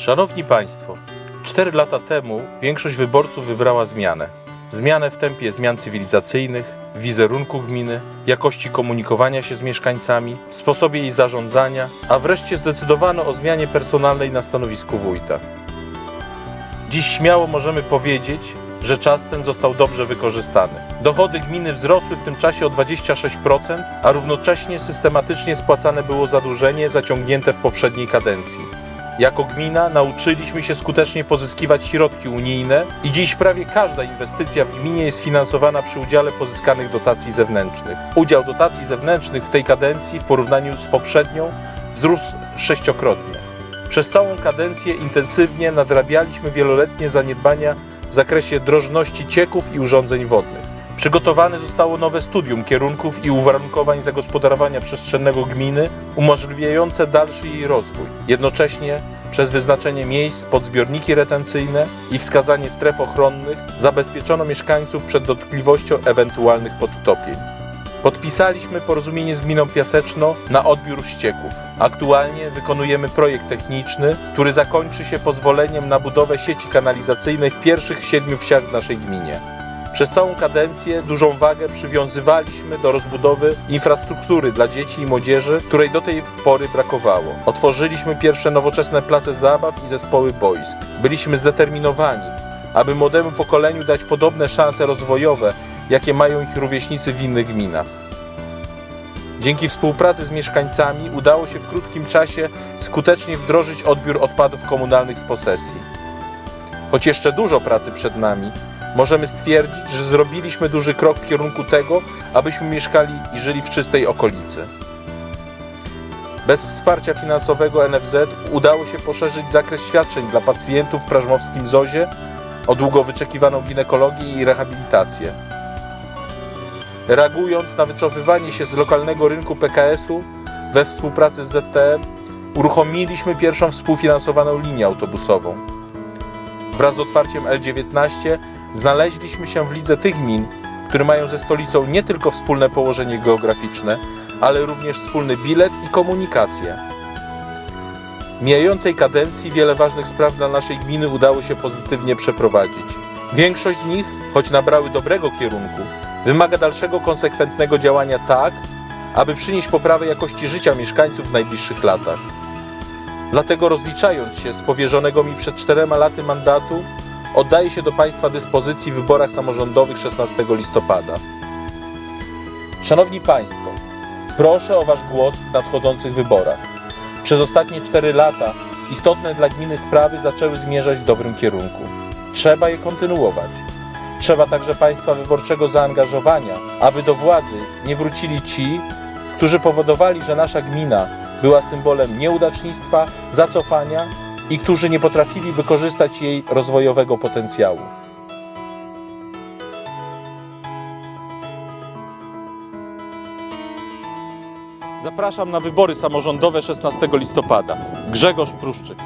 Szanowni Państwo, 4 lata temu większość wyborców wybrała zmianę. Zmianę w tempie zmian cywilizacyjnych, wizerunku gminy, jakości komunikowania się z mieszkańcami, w sposobie jej zarządzania, a wreszcie zdecydowano o zmianie personalnej na stanowisku wójta. Dziś śmiało możemy powiedzieć, że czas ten został dobrze wykorzystany. Dochody gminy wzrosły w tym czasie o 26%, a równocześnie systematycznie spłacane było zadłużenie zaciągnięte w poprzedniej kadencji. Jako gmina nauczyliśmy się skutecznie pozyskiwać środki unijne i dziś prawie każda inwestycja w gminie jest finansowana przy udziale pozyskanych dotacji zewnętrznych. Udział dotacji zewnętrznych w tej kadencji w porównaniu z poprzednią wzrósł sześciokrotnie. Przez całą kadencję intensywnie nadrabialiśmy wieloletnie zaniedbania w zakresie drożności cieków i urządzeń wodnych. Przygotowane zostało nowe studium kierunków i uwarunkowań zagospodarowania przestrzennego gminy, umożliwiające dalszy jej rozwój. Jednocześnie przez wyznaczenie miejsc pod zbiorniki retencyjne i wskazanie stref ochronnych zabezpieczono mieszkańców przed dotkliwością ewentualnych podtopień. Podpisaliśmy porozumienie z gminą Piaseczno na odbiór ścieków. Aktualnie wykonujemy projekt techniczny, który zakończy się pozwoleniem na budowę sieci kanalizacyjnej w pierwszych siedmiu wsiach w naszej gminie. Przez całą kadencję dużą wagę przywiązywaliśmy do rozbudowy infrastruktury dla dzieci i młodzieży, której do tej pory brakowało. Otworzyliśmy pierwsze nowoczesne place zabaw i zespoły boisk. Byliśmy zdeterminowani, aby młodemu pokoleniu dać podobne szanse rozwojowe, jakie mają ich rówieśnicy w innych gminach. Dzięki współpracy z mieszkańcami udało się w krótkim czasie skutecznie wdrożyć odbiór odpadów komunalnych z posesji. Choć jeszcze dużo pracy przed nami, możemy stwierdzić, że zrobiliśmy duży krok w kierunku tego, abyśmy mieszkali i żyli w czystej okolicy. Bez wsparcia finansowego NFZ udało się poszerzyć zakres świadczeń dla pacjentów w prażmowskim ZOzie o długo wyczekiwaną ginekologię i rehabilitację. Reagując na wycofywanie się z lokalnego rynku PKS-u we współpracy z ZTM, uruchomiliśmy pierwszą współfinansowaną linię autobusową. Wraz z otwarciem L19 znaleźliśmy się w lidze tych gmin, które mają ze stolicą nie tylko wspólne położenie geograficzne, ale również wspólny bilet i komunikację. Mijającej kadencji wiele ważnych spraw dla naszej gminy udało się pozytywnie przeprowadzić. Większość z nich, choć nabrały dobrego kierunku, wymaga dalszego konsekwentnego działania tak, aby przynieść poprawę jakości życia mieszkańców w najbliższych latach. Dlatego rozliczając się z powierzonego mi przed czterema laty mandatu, oddaję się do Państwa dyspozycji w wyborach samorządowych 16 listopada. Szanowni Państwo, proszę o Wasz głos w nadchodzących wyborach. Przez ostatnie 4 lata istotne dla gminy sprawy zaczęły zmierzać w dobrym kierunku. Trzeba je kontynuować. Trzeba także Państwa wyborczego zaangażowania, aby do władzy nie wrócili ci, którzy powodowali, że nasza gmina była symbolem nieudacznictwa, zacofania i którzy nie potrafili wykorzystać jej rozwojowego potencjału. Zapraszam na wybory samorządowe 16 listopada. Grzegorz Pruszczyk.